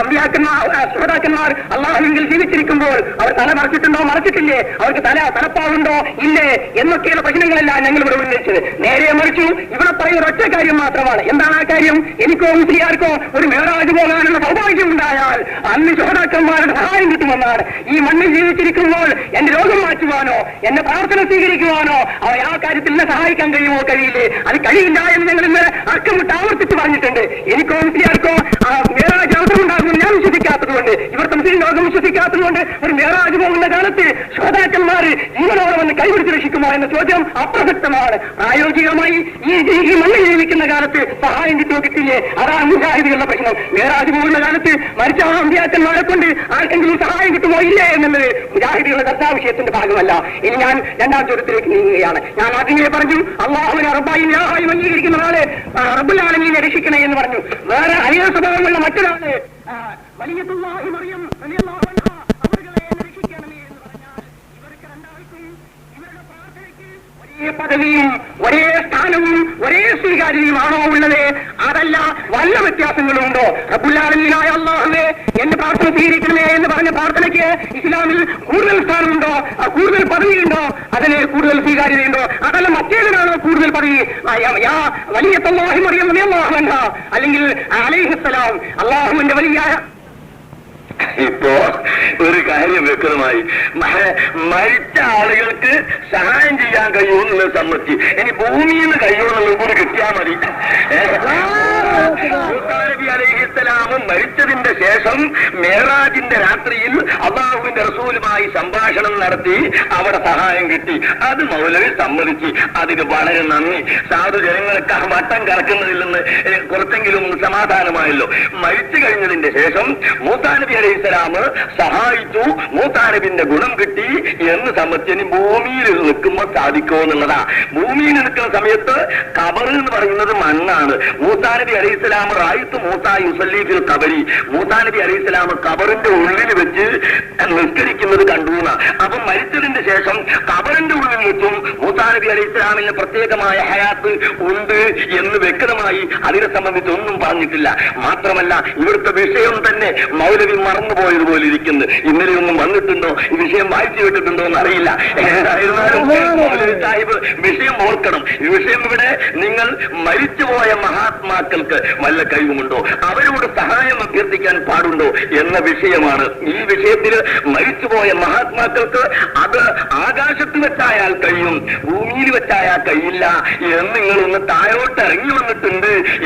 അമ്പിയാക്കന്മാർ ശ്രോതാക്കന്മാർ അള്ളാഹുവിൽ ജീവിച്ചിരിക്കുമ്പോൾ അവർ തല മറച്ചിട്ടുണ്ടോ മറച്ചിട്ടില്ലേ? അവർക്ക് തല തലപ്പാവുണ്ടോ? ഇല്ലേ? എന്നൊക്കെയുള്ള പ്രശ്നങ്ങളല്ല ഞങ്ങൾ ഇവിടെ ഉന്നയിച്ചത്. നേരെ മറിച്ചു ഇവിടെ പറയുന്ന ഒറ്റ കാര്യം മാത്രമാണ്. എന്താണ് ആ കാര്യം? എനിക്കോ മുസ്ലിയാർക്കോ ഒരു മേറാജ് പോകാനുള്ള സൗഭാഗ്യം ഉണ്ടായാൽ അന്ന് ശോതാക്കന്മാരുടെ സഹായം കിട്ടുമെന്നാണ്. ഈ മണ്ണിൽ ജീവിച്ചിരിക്കുമ്പോൾ എന്റെ രോഗം മാറ്റുവാനോ എന്റെ പ്രാർത്ഥന സ്വീകരിക്കുവാനോ അവർ ആ കാര്യത്തിൽ എന്നെ സഹായിക്കാൻ കഴിയുമോ കഴിയില്ലേ? അത് കഴിയില്ല എന്ന് ഞങ്ങൾ ഇന്ന് അക്കമിട്ട് ആവർത്തിച്ച് പറഞ്ഞിട്ടുണ്ട്. എനിക്കോ മുസ്ലിയാർക്കോ ആ അവസരം ഉണ്ടാകുമെന്ന് ഞാൻ വിശ്വസിക്കാത്തതുകൊണ്ട് ഇവിടുത്തെ മുസ്ലിം ലോകം വിശ്വസിക്കാത്തതുകൊണ്ട് ഒരു മേറാജ് പോകുന്ന കാലത്ത് ശ്രോതാക്കന്മാർ ജീവനോടെ വന്ന് കൈപിടിച്ച് രക്ഷിക്കുമോ എന്ന ചോദ്യം അപ്രസക്തമാണ്. പ്രായോഗികമായി ഈ മണ്ണിൽ ജീവിക്കുന്ന കാലത്ത് സഹായം കിട്ടുമോ കിട്ടില്ലേ അതാണ് മുജാഹിദികളുടെ പ്രശ്നം. മേരാജ് പോകുന്ന കാലത്ത് മരിച്ച ആ അമ്പിയാക്കന്മാരെ കൊണ്ട് ആർക്കെങ്കിലും സഹായം കിട്ടുമോ ഇല്ലേ എന്നുള്ളത് മുജാഹിദികളുടെ ചർച്ചാ വിഷയത്തിന്റെ ഭാഗമല്ല. ഇനി ഞാൻ രണ്ടാം ചോദ്യത്തിലേക്ക് നീങ്ങുകയാണ്. ഞാൻ ആദ്യമേ പറഞ്ഞു അള്ളാഹുവിനെ റബ്ബായി ഞാഹായി അംഗീകരിക്കുന്ന ആൾ റബ്ബുൽ രക്ഷിക്കണേ എന്ന് പറഞ്ഞു. വേറെ അനിയ സ്വഭാവമുള്ള മറ്റൊരാൾ വലിയ മറിയം റളിയല്ലാഹു അൻഹാ അവരുകളെ എന്നെ രക്ഷിക്കണമേ എന്ന് പറഞ്ഞാൽ ഇവർക്ക് രണ്ടാൾക്കും ഇവരുടെ ഒരേ പദവിയും ഒരേ സ്ഥാനവും ഒരേ സ്വീകാര്യതയുമാണോ ഉള്ളത്? അതല്ല വല്ല വ്യത്യാസങ്ങളുണ്ടോ ഉണ്ടോ? അള്ളാഹുവെ എന്റെ പ്രാർത്ഥന സ്വീകരിക്കണമേ എന്ന് പറഞ്ഞ പ്രാർത്ഥനയ്ക്ക് ഇസ്ലാമിൽ കൂടുതൽ സ്ഥാനമുണ്ടോ? കൂടുതൽ പദവിയുണ്ടോ? അതിന് കൂടുതൽ സ്വീകാര്യതയുണ്ടോ? അതല്ല മറ്റേതിനാണോ കൂടുതൽ പദവി? വലിയ തല്ലാഹി മറിയം അള്ളാഹുണ്ട അല്ലെങ്കിൽ അലൈഹിസ്സലാം അള്ളാഹുവിന്റെ വലിയ ഇപ്പോ കാര്യം വ്യക്തമായി മ- മരിച്ച ആളുകൾക്ക് സഹായം ചെയ്യാൻ കഴിയുമെന്നുള്ളത് സമ്മതി ഇനി ഭൂമിയിൽ നിന്ന് കഴിയുമെന്നുള്ളത് കൂടി കിട്ടിയാൽ മതി. അലൈഹിസ്സലാമും മരിച്ചതിന്റെ ശേഷം മേറാജിന്റെ രാത്രിയിൽ അള്ളാഹുവിന്റെ റസൂലുമായി സംഭാഷണം നടത്തി അവിടെ സഹായം കിട്ടി. അത് മൗലവി സമ്മതിച്ച്. അതിന് വളരെ നന്ദി. സാധു ജനങ്ങൾക്ക് ആ വട്ടം കറക്കുന്നതിൽ നിന്ന് കുറച്ചെങ്കിലും സമാധാനമായല്ലോ. മരിച്ചു കഴിഞ്ഞതിന്റെ ശേഷം മൂത്താനബി നബി അലൈഹി സഹായിച്ചു. മൂത്താനബിന്റെ ഗുണം കിട്ടി എന്ന് സമ്മതിന് ഭൂമിയിൽ നിൽക്കുമ്പോൾ സാധിക്കുമോ എന്നുള്ളതാ. ഭൂമിയിൽ നിൽക്കുന്ന സമയത്ത് കബർ എന്ന് പറയുന്നത് മണ്ണാണ്. മൂത്താനബി നബി അലൈഹി സ്വലാം റായിത്ത് മൂസാ യുസല്ലീഫിൽ കബരി അലൈഹി സ്വലാം കബറിന്റെ ഉള്ളിൽ വെച്ച് നിസ്കരിക്കുന്നത് കണ്ടു. അപ്പൊ മരിച്ചതിന്റെ ശേഷം കബറിന്റെ ഉള്ളിൽ വെച്ചും മൂത്താനബി നബി അലൈഹി സ്വലാമിന് പ്രത്യേകമായ ഹയാത്ത് ഉണ്ട് എന്ന് വ്യക്തമായി അതിനെ സംബന്ധിച്ച് ഒന്നും പറഞ്ഞിട്ടില്ല. മാത്രമല്ല ഇവിടുത്തെ വിഷയം തന്നെ മൗലവി മറന്നുപോയതുപോലെ ഇരിക്കുന്നു ഇന്നലെ ഒന്നും വന്നിട്ടുണ്ടോ? ഈ വിഷയം വായിച്ചു വിട്ടിട്ടുണ്ടോ എന്ന് അറിയില്ല മൗലവി സാഹിബ് വിഷയം ഓർക്കണം. ഈ വിഷയം ഇവിടെ നിങ്ങൾ മരിച്ചുപോയ മഹാത്മാക്കൾക്ക് വല്ല കഴിവുമുണ്ടോ? അവരോട് സഹായം അഭ്യർത്ഥിക്കാൻ പാടുണ്ടോ എന്ന വിഷയമാണ്. ഈ വിഷയത്തിൽ മരിച്ചുപോയ മഹാത്മാക്കൾക്ക് അത് ആകാശത്ത് വെച്ചായാൽ കഴിയും. ഭൂമിയിൽ വെച്ചായാൽ കഴിയില്ല എന്ന് നിങ്ങളൊന്ന് താഴോട്ട് ഇറങ്ങി വന്നിട്ടുണ്ട്.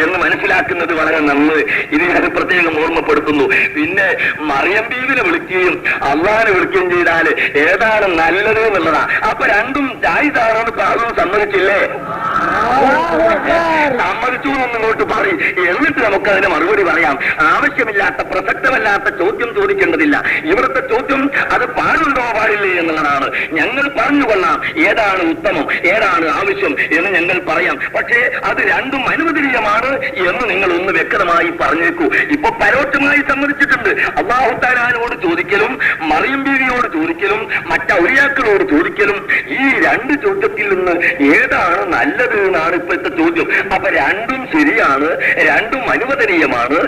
എന്ന് മനസ്സിലാക്കുന്നത് വളരെ നന്ന്. ഇത് ഞാൻ പ്രത്യേകം ഓർമ്മപ്പെടുത്തുന്നു. പിന്നെ മറിയം ബീവിനെ വിളിക്കുകയും അള്ളാഹിനെ വിളിക്കുകയും ചെയ്താൽ ഏതാണ് നല്ലത് എന്നുള്ളതാ. അപ്പൊ രണ്ടും ജായിതാണെന്ന് പാകവും സമ്മതിച്ചില്ലേ? സമ്മതിച്ചു എന്ന് ഇങ്ങോട്ട് പറയും. എന്നിട്ട് നമുക്ക് അതിന് മറുപടി പറയാം. ആവശ്യമില്ലാത്ത പ്രസക്തമല്ലാത്ത ചോദ്യം ചോദിക്കേണ്ടതില്ല. ഇവിടുത്തെ ചോദ്യം അത് പാടുണ്ടോ പാടില്ലേ എന്നുള്ളതാണ്. ഞങ്ങൾ പറഞ്ഞുകൊള്ളാം ഏതാണ് ഉത്തമം? ഏതാണ് ആവശ്യം എന്ന് ഞങ്ങൾ പറയാം. പക്ഷേ അത് രണ്ടും അനുവദനീയമാണ് എന്ന് നിങ്ങൾ ഒന്ന് വ്യക്തമായി പറഞ്ഞേക്കൂ. ഇപ്പൊ പരോക്ഷമായി സമ്മതിച്ചിട്ടുണ്ട്. അള്ളാഹുത്താനോട് ചോദിക്കലും മറിയം ബീവിയോട് ചോദിക്കലും മറ്റൗലിയാക്കളോട് ചോദിക്കലും ഈ രണ്ട് ചോദ്യത്തിൽ നിന്ന് ഏതാണ് നല്ലത് എന്നാണ് ഇപ്പോഴത്തെ ചോദ്യം. അപ്പൊ രണ്ടും ശരിയാണ് രണ്ടും അനുവദനീയമാണ്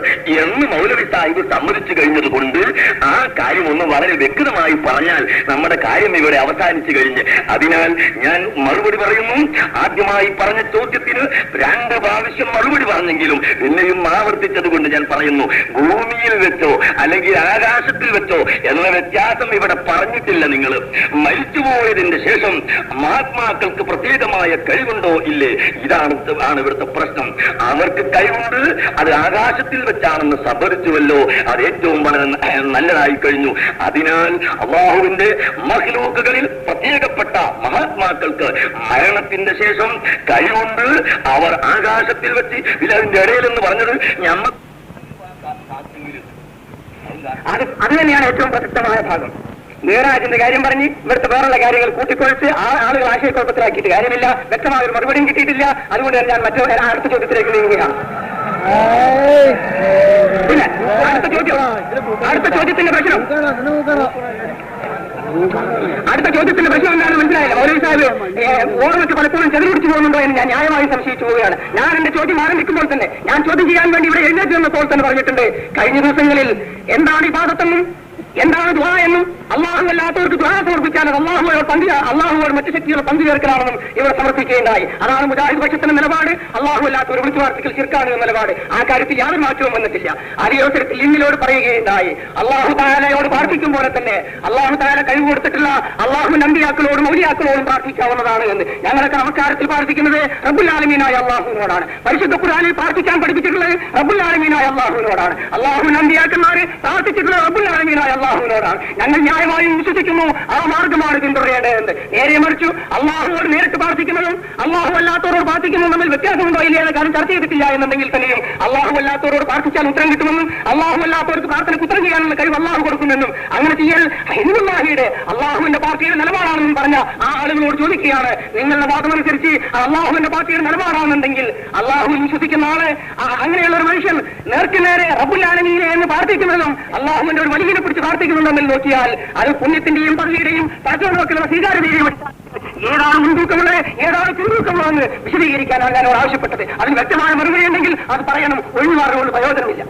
എന്ന് മൗലവി സാഹിബ് സമ്മതിച്ചു കഴിഞ്ഞത് കൊണ്ട് ആ കാര്യം ഒന്ന് വളരെ വ്യക്തമായി പറഞ്ഞാൽ നമ്മുടെ കാര്യം ഇവിടെ അവസാനിച്ചു കഴിഞ്ഞ്. അതിനാൽ ഞാൻ മറുപടി പറയുന്നു. ആദ്യമായി പറഞ്ഞ ചോദ്യത്തിന് രണ്ട് പ്രാവശ്യം മറുപടി പറഞ്ഞെങ്കിലും പിന്നെയും ആവർത്തിച്ചത് കൊണ്ട് ഞാൻ പറയുന്നു ഭൂമിയിൽ വെച്ചോ അല്ലെങ്കിൽ ആകാശത്തിൽ വെച്ചോ എന്ന വ്യത്യാസം ഇവിടെ പറഞ്ഞിട്ടില്ല നിങ്ങൾ മരിച്ചുപോയതിന്റെ ശേഷം മഹാത്മാക്കൾക്ക് പ്രത്യേകമായ കഴിവുണ്ടോ ഇല്ലേ? ഇതാണ് ആണ് ഇവിടുത്തെ പ്രശ്നം. അവർക്ക് കഴിവുണ്ട് അത് ആകാശത്തിൽ വെച്ചാണെന്ന് സബരിച്ചുവല്ലോ അത് ഏറ്റവും വളരെ നല്ലതായി കഴിഞ്ഞു. അതിനാൽ അള്ളാഹുവിന്റെ മഹ്ലൂക്കുകളിൽ പ്രത്യേകപ്പെട്ട മഹാത്മാക്കൾക്ക് മരണത്തിന്റെ ശേഷം കഴിവുണ്ട് അവർ ആകാശത്തിൽ വെച്ച് ഇതിന്റെ ഇടയിൽ എന്ന് പറഞ്ഞത് ഞമ്മ അത് അത് തന്നെയാണ് ഏറ്റവും പ്രസക്തമായ ഭാഗം. നീറാജിന്റെ കാര്യം പറഞ്ഞ് ഇവിടുത്തെ വേറുള്ള കാര്യങ്ങൾ കൂട്ടിക്കൊഴിച്ച് ആ ആളുകൾ ആശയക്കുഴപ്പത്തിലാക്കിയിട്ട് കാര്യമില്ല. വ്യക്തമായ ഒരു മറുപടിയും കിട്ടിയിട്ടില്ല. അതുകൊണ്ട് തന്നെ ഞാൻ മറ്റു അടുത്ത ചോദ്യത്തിലേക്ക് നീങ്ങുകയാണ്. പിന്നെ അടുത്ത ചോദ്യം അടുത്ത ചോദ്യത്തിന്റെ പ്രശ്നം. അടുത്ത ചോദ്യത്തിന്റെ പ്രശ്നം എന്താണ് മനസ്സിലായില്ല. മൗലവി സാഹിബ് ഓർമ്മയ്ക്ക് പലപ്പോഴും ചെറുപിടിച്ചു പോകുന്നുണ്ടോ എന്ന് ഞാൻ ന്യായമായി സംശയിച്ചു പോവുകയാണ്. ഞാൻ എന്റെ ചോദ്യം ആരംഭിക്കുമ്പോൾ തന്നെ ഞാൻ ചോദ്യം ചെയ്യാൻ വേണ്ടി ഇവിടെ എഴുന്നേറ്റ് വന്നപ്പോൾ തന്നെ പറഞ്ഞിട്ടുണ്ട് കഴിഞ്ഞ ദിവസങ്ങളിൽ എന്താണ് ഈ പാദത്തെന്നും എന്താണ് ദ്വാ എന്നും? അള്ളാഹു അല്ലാത്തവർക്ക് ദ്വാ സമർപ്പിച്ചാൽ അത് അള്ളാഹുവോട് പങ്കു അള്ളാഹുവോട് മറ്റു ശക്തികളെ പങ്കു ചേർക്കലാണെന്നും ഇവർ സമർപ്പിക്കുകയുണ്ടായി. അതാണ് മുജാഹിദ് പക്ഷത്തിന്റെ നിലപാട്. അള്ളാഹു അല്ലാത്തവർ വിളിച്ചു വാർത്തകൾ ശിർക്കാണ് എന്ന നിലപാട്. ആ കാര്യത്തിൽ യാതൊരു മാറ്റവും വന്നിട്ടില്ല. അരിയോസരത്തിൽ ഇന്നിലോട് പറയുകയുണ്ടായി. അള്ളാഹു താലയോട് പ്രാർത്ഥിക്കും പോലെ തന്നെ അള്ളാഹു താല കഴിവ് കൊടുത്തിട്ടുള്ള അള്ളാഹു നമ്പിയാക്കളോടും മൗലിയാക്കളോടും പ്രാർത്ഥിക്കാവുന്നതാണ് എന്ന് ഞങ്ങളൊക്കെ നമസ്കാരത്തിൽ പ്രാർത്ഥിക്കുന്നത് റബ്ബുല്ലാലമീനായ അള്ളാഹുവിനോടാണ് പരിശുദ്ധ ഖുർആനിൽ പ്രാർത്ഥിക്കാൻ പഠിപ്പിച്ചിട്ടുള്ളത് റബ്ബുല്ലാലമീനായ അള്ളാഹുവിനോടാണ് അള്ളാഹു നമ്പിയാക്കന്മാര് പ്രാർത്ഥിച്ചിട്ടുള്ളത് റബ്ബുല്ലാലമീനായ അള്ളാഹുവിനോടാണ് ഞങ്ങൾ ന്യായമായും വിശ്വസിക്കുന്നു. ആ മാർഗമാണ് പിന്തുടരേണ്ടതെന്ന് നേരെ മറിച്ചു അള്ളാഹുവോട് നേരിട്ട് പ്രാർത്ഥിക്കുന്നതും അള്ളാഹു അല്ലാത്തവരോട് പ്രാർത്ഥിക്കുന്നതും തമ്മിൽ വ്യത്യാസമുണ്ടോ ഇല്ലേ എന്ന കാര്യം ചർച്ച ചെയ്തിട്ടില്ല എന്നുണ്ടെങ്കിൽ തന്നെയും അള്ളാഹു അല്ലാത്തവരോട് പ്രാർത്ഥിച്ചാൽ ഉത്തരം കിട്ടുമെന്നും അള്ളാഹു അല്ലാത്തവർക്ക് പ്രാർത്ഥനയ്ക്ക് ഉത്തരം ചെയ്യാനുള്ള കഴിവ് അള്ളാഹു കൊടുക്കുമെന്നും അങ്ങനെ ചെയ്യൽ ഹിന്ദുല്ലാഹിയുടെ അള്ളാഹുവിന്റെ പാർട്ടിയുടെ നിലപാടാണെന്നും പറഞ്ഞ ആ ആളുകളോട് ചോദിക്കുകയാണ്. നിങ്ങളുടെ വാദമനുസരിച്ച് അള്ളാഹുവിന്റെ പാർട്ടിയുടെ നിലപാടാണെന്നുണ്ടെങ്കിൽ അള്ളാഹു വിശ്വസിക്കുന്ന ആൾ അങ്ങനെയുള്ള മനുഷ്യൻ നേർക്ക് നേരെ റബുല്ലാലമീനെ എന്ന് പ്രാർത്ഥിക്കുന്നതും അള്ളാഹുവിന്റെ ഒരു വലിയനെ പിടിച്ച് പ്രാർത്ഥിക്കുന്നതും തമ്മിൽ നോക്കിയാൽ അത് പുണ്യത്തിന്റെയും പകുതിയുടെയും പരസ്പരമൊക്കെയുള്ള സ്വീകാര്യതയും ഏതാണ് മുൻതൂക്കമുള്ളത്? ഏതാണ് പിൻതൂക്കമുള്ളതെന്ന് വിശദീകരിക്കാനാണ് ഞാനോട് ആവശ്യപ്പെട്ടത്. അതിന് വ്യക്തമായ മറുപടി ഉണ്ടെങ്കിൽ അത് പറയണം. ഒഴിവാറുകൊണ്ട് പ്രയോജനമില്ല.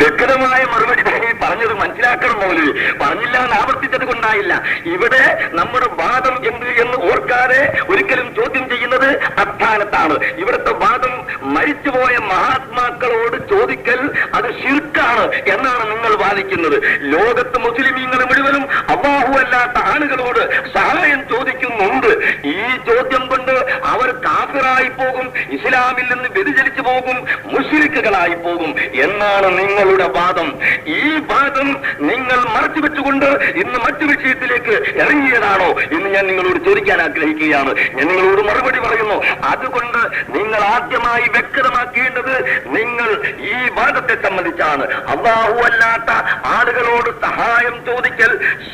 വ്യക്തമായ മറുപടി പറഞ്ഞത് മനസ്സിലാക്കണം പോലെ പറഞ്ഞില്ല എന്ന് ആവർത്തിച്ചത് കൊണ്ടായില്ല. ഇവിടെ നമ്മുടെ വാദം എന്ത് എന്ന് ഓർക്കാതെ ഒരിക്കലും ചോദ്യം ചെയ്യുന്നത് അസ്ഥാനത്താണ് ഇവിടുത്തെ വാദം മരിച്ചുപോയ മഹാത്മാക്കളോട് ചോദിക്കൽ അത് ശിർക്കാണ് എന്നാണ് നിങ്ങൾ വാദിക്കുന്നത്. ലോകത്ത് മുസ്ലിമീങ്ങൾ മുഴുവനും അള്ളാഹു അല്ലാത്ത ആളുകളോട് സഹായം ചോദിക്കുന്നുണ്ട്. ഈ ചോദ്യം കൊണ്ട് അവർ കാഫിറായി പോകും ഇസ്ലാമിൽ നിന്ന് വ്യതിചലിച്ചു പോകും മുഷിരിക്കുകളായി പോകും എന്നാണ് നിങ്ങളുടെ വാദം. ഈ വാദം നിങ്ങൾ മറച്ചു വെച്ചുകൊണ്ട് ഇന്ന് മറ്റു വിഷയത്തിലേക്ക് ഇറങ്ങിയതാണോ എന്ന് ഞാൻ നിങ്ങളോട് ചോദിക്കാൻ ആഗ്രഹിക്കുകയാണ്. ഞാൻ നിങ്ങളോട് മറുപടി പറയുന്നു. അതുകൊണ്ട് നിങ്ങൾ ആദ്യമായി വ്യക്തമാക്കേണ്ടത് നിങ്ങൾ ഈ വാദത്തെ സംബന്ധിച്ചാണ്. അള്ളാഹു അല്ലാത്ത ആളുകളോട് സഹായം ചോദിക്കൽ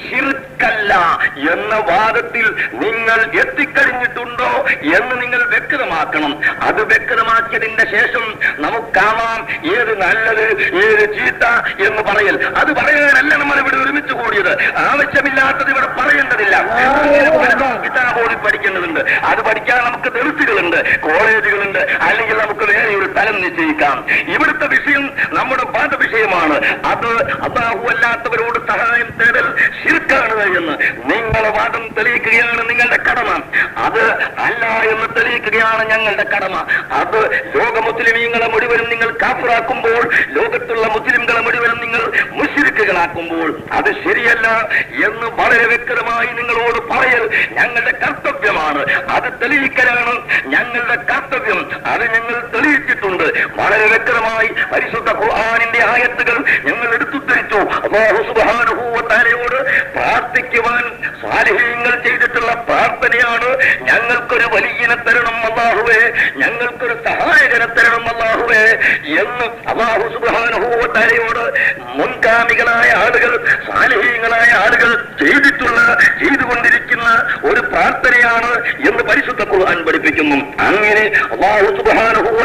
ശിർക്കല്ല എന്ന വാദത്തിൽ നിങ്ങൾ എത്തിക്കഴിഞ്ഞിട്ടുണ്ടോ എന്ന് നിങ്ങൾ വ്യക്തമാക്കണം. അത് വ്യക്തമാക്കിയതിന്റെ ശേഷം നമുക്കാവാം ഏത് നല്ലത് ഏത് ചീത്ത എന്ന് പറയൽ. അത് പറയാനല്ല നമ്മൾ ഇവിടെ ഒരുമിച്ച് കൂടിയത്. ആവശ്യമില്ലാത്തത് ഇവിടെ പറയേണ്ടതില്ല. കിതാബോളിൽ പഠിക്കേണ്ടതുണ്ട്. അത് പഠിക്കാൻ നമുക്ക് തെളിച്ചുകളുണ്ട് കോളേജുകളുണ്ട് അല്ലെങ്കിൽ നമുക്ക് വേറെ ഒരു തലം നിശ്ചയിക്കാം. ഇവിടുത്തെ വിഷയം നമ്മുടെ പാഠ വിഷയമാണ് അത് അബാഹുവല്ലാത്തവരോട് സഹായം തേടൽ ശിർക്കാണ് എന്ന് നിങ്ങളെ വാദം തെളിയിക്കുകയാണ് നിങ്ങളുടെ കടമ. അത് അല്ല എന്ന് തെളിയിക്കുകയാണ് ഞങ്ങളുടെ കടമ. അത് ലോക മുസ്ലിമീങ്ങളെ മുഴുവനും നിങ്ങൾ കാഫറാക്കുമ്പോൾ ലോകത്തുള്ള മുസ്ലിംകളെ മുഴുവൻ നിങ്ങൾ മുഷിരിക്കുകളാക്കുമ്പോൾ അത് ശരിയല്ല എന്ന് വളരെ വ്യക്തമായി നിങ്ങളോട് പറയൽ ഞങ്ങളുടെ കർത്തവ്യമാണ്. അത് തെളിയിക്കലാണ് ഞങ്ങളുടെ കർത്തവ്യം. അത് ഞങ്ങൾ തെളിയിച്ചിട്ടുണ്ട്. വളരെ വ്യക്തമായി പരിശുദ്ധ ഖുർആാനിന്റെ ആയത്തുകൾ ഞങ്ങൾ എടുത്തുദ്ധരിച്ചു. തആലയോട് പ്രാർത്ഥിക്കുവാൻ സാലിഹ്യങ്ങൾ ചെയ്തിട്ടുള്ള പ്രാർത്ഥനയാണ് ഞങ്ങൾക്കൊരു വലിയനെ തരണം അള്ളാഹുവേ ഞങ്ങൾക്കൊരു സഹായകനെ തരണം അല്ലാഹുവേ എന്ന് അള്ളാഹു സുബ്ഹാനഹു വ മുൻകാമികളായ ആളുകൾ സാലഹീയങ്ങളായ ആളുകൾ ചെയ്തിട്ടുള്ള ചെയ്തുകൊണ്ടിരിക്കുന്ന ഒരു പ്രാർത്ഥനയാണ് എന്ന് പരിശുദ്ധ ഖുർആൻ പഠിപ്പിക്കുന്നു. അങ്ങനെ വ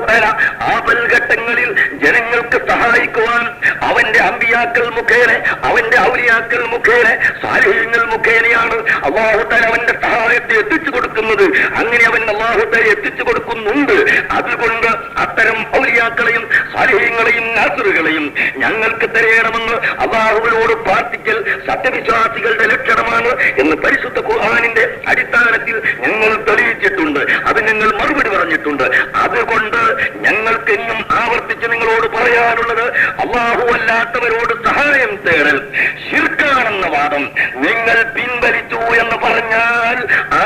തആല ആപൽഘട്ടങ്ങളിൽ ജനങ്ങൾക്ക് സഹായിക്കുവാൻ അവന്റെ അമ്പിയാക്കൾ മുഖേന അവന്റെ ഔലിയാക്കൾ മുഖേന സാലിഹ്യങ്ങൾ മുഖേനയാണ് അള്ളാഹുത്താൻ അവന്റെ സഹായത്തെ എത്തിച്ചു കൊടുക്കുന്നത്. അങ്ങനെ അവൻ അള്ളാഹുത്താൻ എത്തിച്ചു കൊടുക്കുന്നുണ്ട്. അതുകൊണ്ട് അത്തരം ഔലിയാക്കളെയും സാലിഹ്യങ്ങളെയും നാസുറുകളെയും ഞങ്ങൾക്ക് തരയണമെന്ന് അള്ളാഹുവിനോട് പ്രാർത്ഥിക്കൽ സത്യവിശ്വാസികളുടെ ലക്ഷണമാണ് എന്ന് പരിശുദ്ധ ഖുർആാനിന്റെ അടിസ്ഥാനത്തിൽ ഞങ്ങൾ തെളിയിച്ചിട്ടുണ്ട്. അത് ഞങ്ങൾ മറുപടി പറഞ്ഞിട്ടുണ്ട്. അതുകൊണ്ട് ഞങ്ങൾക്ക് ഇന്നും ആവർത്തിച്ച് നിങ്ങളോട് പറയാനുള്ളത് അള്ളാഹു അല്ലാത്തവരോട് സഹായം തേടൽ ശിർക്കാണെന്ന വാദം നിങ്ങൾ പിൻവലിച്ചു എന്ന് പറഞ്ഞാൽ ആ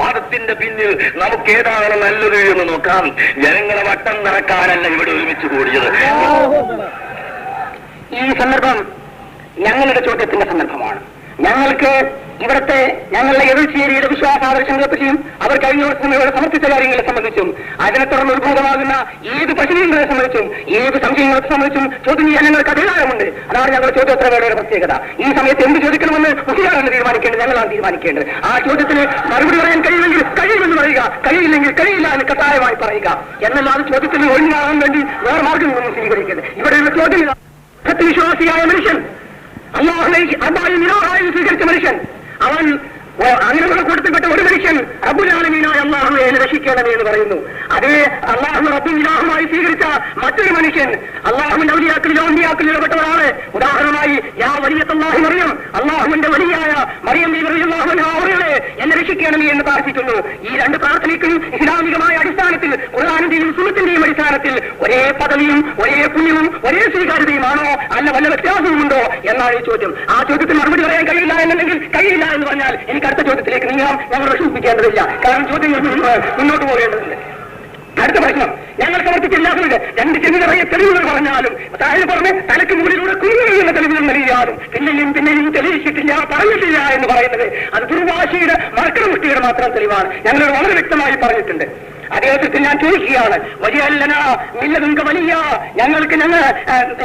വാദത്തിന്റെ പിന്നിൽ നമുക്ക് ഏതാണ് നല്ലത് എന്ന് നോക്കാം. ജനങ്ങളെ വട്ടം നടക്കാനല്ല ഇവിടെ ഒരുമിച്ച് കൂടിയത്. ഈ സന്ദർഭം ഞങ്ങളുടെ ചോദ്യത്തിന്റെ സന്ദർഭമാണ്. ഞങ്ങൾക്ക് ഇവിടുത്തെ ഞങ്ങളുടെ എതിർച്ചേരിയുടെ വിശ്വാസ ആദർശങ്ങളെ പറ്റിയും അവർ കഴിഞ്ഞ ദിവസം ഇവിടെ സമർപ്പിച്ച കാര്യങ്ങളെ സംബന്ധിച്ചും അതിനെ തുടർന്ന് ഉത്ഭൂതമാകുന്ന ഏത് പ്രശ്നങ്ങളെ സംബന്ധിച്ചും ഏത് സംശയങ്ങളെ സംബന്ധിച്ചും ചോദ്യം ചെയ്യാൻ ഞങ്ങൾക്ക് അധികാരമുണ്ട്. അതാണ് ഞങ്ങളുടെ ചോദ്യോത്തരവേളയുടെ പ്രത്യേകത. ഈ സമയത്ത് എന്ത് ചോദിക്കണമെന്ന് മുഖ്യമാണ് തീരുമാനിക്കേണ്ടത് ഞങ്ങളാണ് തീരുമാനിക്കേണ്ടത്. ആ ചോദ്യത്തിന് മറുപടി പറയാൻ കഴിയുമെങ്കിൽ കഴിയുമെന്ന് പറയുക കഴിയില്ലെങ്കിൽ കഴിയില്ല എന്ന് കട്ടായമായി പറയുക. എന്നല്ലാതെ ചോദ്യത്തിന് ഒഴിഞ്ഞാകാൻ വേണ്ടി വേറെ മാർഗങ്ങളൊന്നും സ്വീകരിക്കരുത്. ഇവിടെയുള്ള ചോദ്യം. സത്യവിശ്വാസിയായ മനുഷ്യൻ. അള്ളാഹുലേക്ക് അള്ളാഹു നിരാഹാരം സ്വീകരിച്ച മനുഷ്യൻ. അവൻ അങ്ങനെയുള്ള കൂട്ടത്തിൽപ്പെട്ട ഒരു മനുഷ്യൻ അബുലാലമീനായ അള്ളാഹുവെ രക്ഷിക്കണമേ എന്ന് പറയുന്നു. അതേ അള്ളാഹു റബ്ബുലാഹുമായി സ്വീകരിച്ച മറ്റൊരു മനുഷ്യൻ അള്ളാഹുവിന്റെ ഔലിയാക്കളിലോ അന്ത്യാക്കളിലോ ഇടപെട്ടവരാണ് ഉദാഹരണമായി യാ വലിയ അള്ളാഹു മറിയം അള്ളാഹുവിന്റെ വലിയായ മറിയം അവരുടെ എന്നെ രക്ഷിക്കണമേ എന്ന് പ്രാർത്ഥിക്കുന്നു. ഈ രണ്ട് പ്രാർത്ഥനയ്ക്കും ഇസ്ലാമികമായ അടിസ്ഥാനത്തിൽ ഖുർആാനിന്റെയും സുഹൃത്തിന്റെയും അടിസ്ഥാനത്തിൽ ഒരേ പദവിയും ഒരേ പുണ്യവും ഒരേ സ്വീകാര്യതയുമാണോ? അല്ല വല്ല വ്യത്യാസവുമുണ്ടോ? എന്നാണ് ഈ ചോദ്യം. ആ ചോദ്യത്തിന് മറുപടി പറയാൻ കഴിയില്ല എന്നുണ്ടെങ്കിൽ കഴിയില്ല എന്ന് പറഞ്ഞാൽ എനിക്ക് അടുത്ത ചോദ്യത്തിലേക്ക് നീങ്ങാം ഞങ്ങൾ വിഷമിപ്പിക്കേണ്ടതില്ല കാരണം ചോദ്യങ്ങൾ മുന്നോ- മുന്നോട്ട് പോകേണ്ടതുണ്ട്. അടുത്ത പ്രശ്നം. ഞങ്ങൾ സമർപ്പിച്ചില്ലാത്തത് രണ്ട് ചെന്നിറങ്ങിയ തെളിവുകൾ പറഞ്ഞാലും താഴെ പറഞ്ഞ് തലയ്ക്ക് മുകളിലൂടെ കുഞ്ഞുകളുടെ തെളിവുകൾ നൽകിയാലും പിന്നെയും പിന്നെയും തെളിയിച്ചിട്ടില്ല പറഞ്ഞിട്ടില്ല എന്ന് പറയുന്നത് അത് ദുർവാശിയുടെ മർക്കടമുഷ്ടിയുടെ മാത്രം തെളിവാണ്. ഞങ്ങളോട് വളരെ വ്യക്തമായി പറഞ്ഞിട്ടുണ്ട്. അദ്ദേഹത്തിൽ ഞാൻ ചോദിക്കുകയാണ് വലിയല്ലന മില്ലതുങ്ക വലിയ ഞങ്ങൾക്ക് ഞങ്ങൾ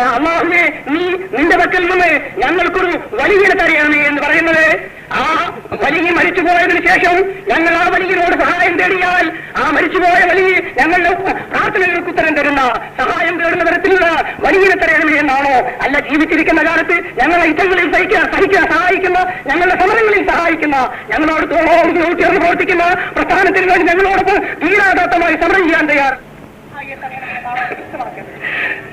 അള്ളാഹുവെ നീ നിന്റെ പക്കൽ നിന്ന് ഞങ്ങൾക്കൊരു വലിയ തരയാണ് എന്ന് പറയുന്നത്. ആ വലിയ മരിച്ചു പോയതിനു ശേഷം ഞങ്ങൾ ആ വലിയനോട് സഹായം തേടിയാൽ ആ മരിച്ചു പോയ വലിയ ഞങ്ങളുടെ പ്രാർത്ഥനകൾക്ക് ഉത്തരം തരുന്ന സഹായം തേടുന്ന തരത്തിലുള്ള വലിയ തരയാണ് എന്നാണോ അല്ല ജീവിച്ചിരിക്കുന്ന കാലത്ത് ഞങ്ങളെ യുദ്ധങ്ങളിൽ സഹിക്കാൻ സഹിക്കാൻ സഹായിക്കുന്ന ഞങ്ങളുടെ സമരങ്ങളിൽ സഹായിക്കുന്ന ഞങ്ങളോട് തോളോട് ചേർന്ന് പ്രവർത്തിക്കുന്ന പ്രസ്ഥാനത്തിന് വേണ്ടി ഞങ്ങളോടൊപ്പം ധീരാദാത്തമായി സമരം ചെയ്യാൻ തയ്യാർ.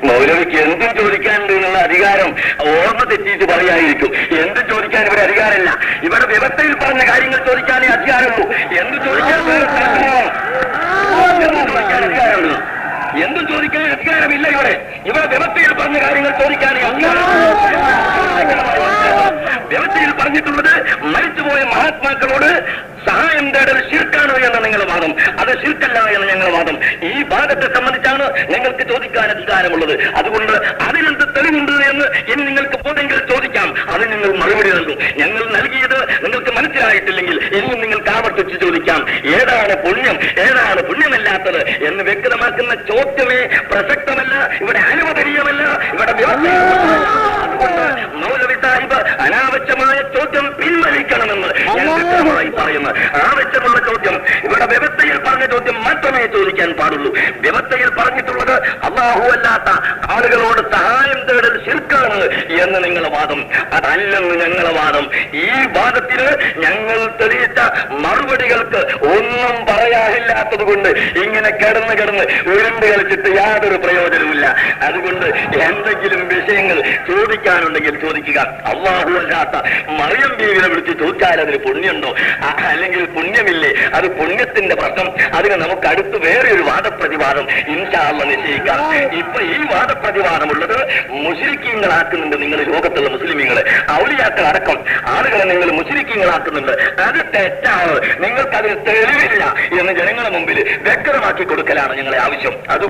മൗലവിക്ക് എന്തും ചോദിക്കാനുണ്ട് എന്നുള്ള അധികാരം ഓർമ്മ തെറ്റിയിട്ട് പറയായിരിക്കും. എന്ത് ചോദിക്കാൻ ഇവിടെ അധികാരമില്ല. ഇവിടെ വ്യവസ്ഥയിൽ പറഞ്ഞ കാര്യങ്ങൾ ചോദിക്കാനേ അധികാരമുള്ളൂ. എന്ത് ചോദിക്കാൻ എന്ത് ചോദിക്കാൻ അധികാരമില്ല ഇവിടെ. ഇവിടെ വ്യവസ്ഥയിൽ പറഞ്ഞ കാര്യങ്ങൾ ചോദിക്കാനേ അധികാരമുള്ളൂ. വ്യവസ്ഥയിൽ പറഞ്ഞിട്ടുള്ളത് മരിച്ചുപോയ മഹാത്മാക്കളോട് സഹായം തേടൽ ശിർക്കാണ് എന്ന നിങ്ങളുടെ വാദം? അത് ശിർക്കല്ല എന്ന ഞങ്ങളുടെ വാദം. ഈ ഭാഗത്തെ സംബന്ധിച്ചാണ് നിങ്ങൾക്ക് ചോദിക്കാൻ അധികാരമുള്ളത്. അതുകൊണ്ട് അതിനെന്ത് തെളിവുണ്ട് എന്ന് ഇനി നിങ്ങൾക്ക് പോലെങ്കിൽ ചോദിക്കാം. അത് നിങ്ങൾ മറുപടി നൽകും. ഞങ്ങൾ നൽകിയത് നിങ്ങൾക്ക് മനസ്സിലായിട്ടില്ലെങ്കിൽ ഇനിയും നിങ്ങൾക്ക് ആവർത്തിച്ച് ചോദിക്കാം. ഏതാണ് പുണ്യം? ഏതാണ് പുണ്യമല്ലാത്തത്? എന്ന് വ്യക്തമാക്കുന്ന ചോദ്യമേ പ്രസക്തമല്ല ഇവിടെ അനുവദനീയമല്ല ഇവിടെ അതുകൊണ്ട് മൗലവി സാഹിബ് അനാവശ്യമായ ചോദ്യം പിൻവലിക്കണമെന്ന് ഞാൻ ആ പറയുന്നു ചോദ്യം ഇവിടെ വ്യവസ്ഥയിൽ പറഞ്ഞ ചോദ്യം മാത്രമേ ചോദിക്കാൻ പാടുള്ളൂ. വ്യവസ്ഥയിൽ പറഞ്ഞിട്ടുള്ളത് അള്ളാഹു അല്ലാത്ത ആളുകളോട് സഹായം തേടൽ ശിർക്കാണ് എന്ന് നിങ്ങളെ വാദം. അതല്ലെന്ന് ഞങ്ങളുടെ വാദം. ഈ വാദത്തിന് ഞങ്ങൾ തെളിയിച്ച മറുപടികൾക്ക് ഒന്നും പറയാനില്ലാത്തത് കൊണ്ട് ഇങ്ങനെ കിടന്ന് കിടന്ന് ഉരുണ്ട് കളിച്ചിട്ട് യാതൊരു പ്രയോജനമില്ല അതുകൊണ്ട് എന്തെങ്കിലും വിഷയങ്ങൾ ചോദിക്കാനുണ്ടെങ്കിൽ ചോദിക്കുക. അള്ളാഹു അല്ലാത്ത മറിയം ബീവിനെ വിളിച്ച് ചോദിച്ചാൽ അതിന് പുണ്യമുണ്ടോ? അല്ലെങ്കിൽ പുണ്യമില്ലേ? അത് പുണ്യത്തിന്റെ പ്രശ്നം അതിന് നമുക്ക് അടുത്ത് വേറെ ഒരു വാദപ്രതിവാദം ഇൻഷാള്ള നിശ്ചയിക്കാം. ഇപ്പൊ ഈ വാദപ്രതിവാദമുള്ളത് മുസ്ലിക്കീങ്ങളാക്കുന്നുണ്ട് നിങ്ങൾ ലോകത്തുള്ള മുസ്ലിമീങ്ങളെ. ഔലിയാക്കൾ അടക്കം ആളുകളെ നിങ്ങൾ മുസ്ലിക്കീങ്ങളാക്കുന്നുണ്ട് അത് തെറ്റാണ്. നിങ്ങൾക്ക് അതിന് തെളിവില്ല. എന്ന് ജനങ്ങളുടെ മുമ്പിൽ വ്യക്തമാക്കി കൊടുക്കലാണ് ഞങ്ങളെ ആവശ്യം. അത്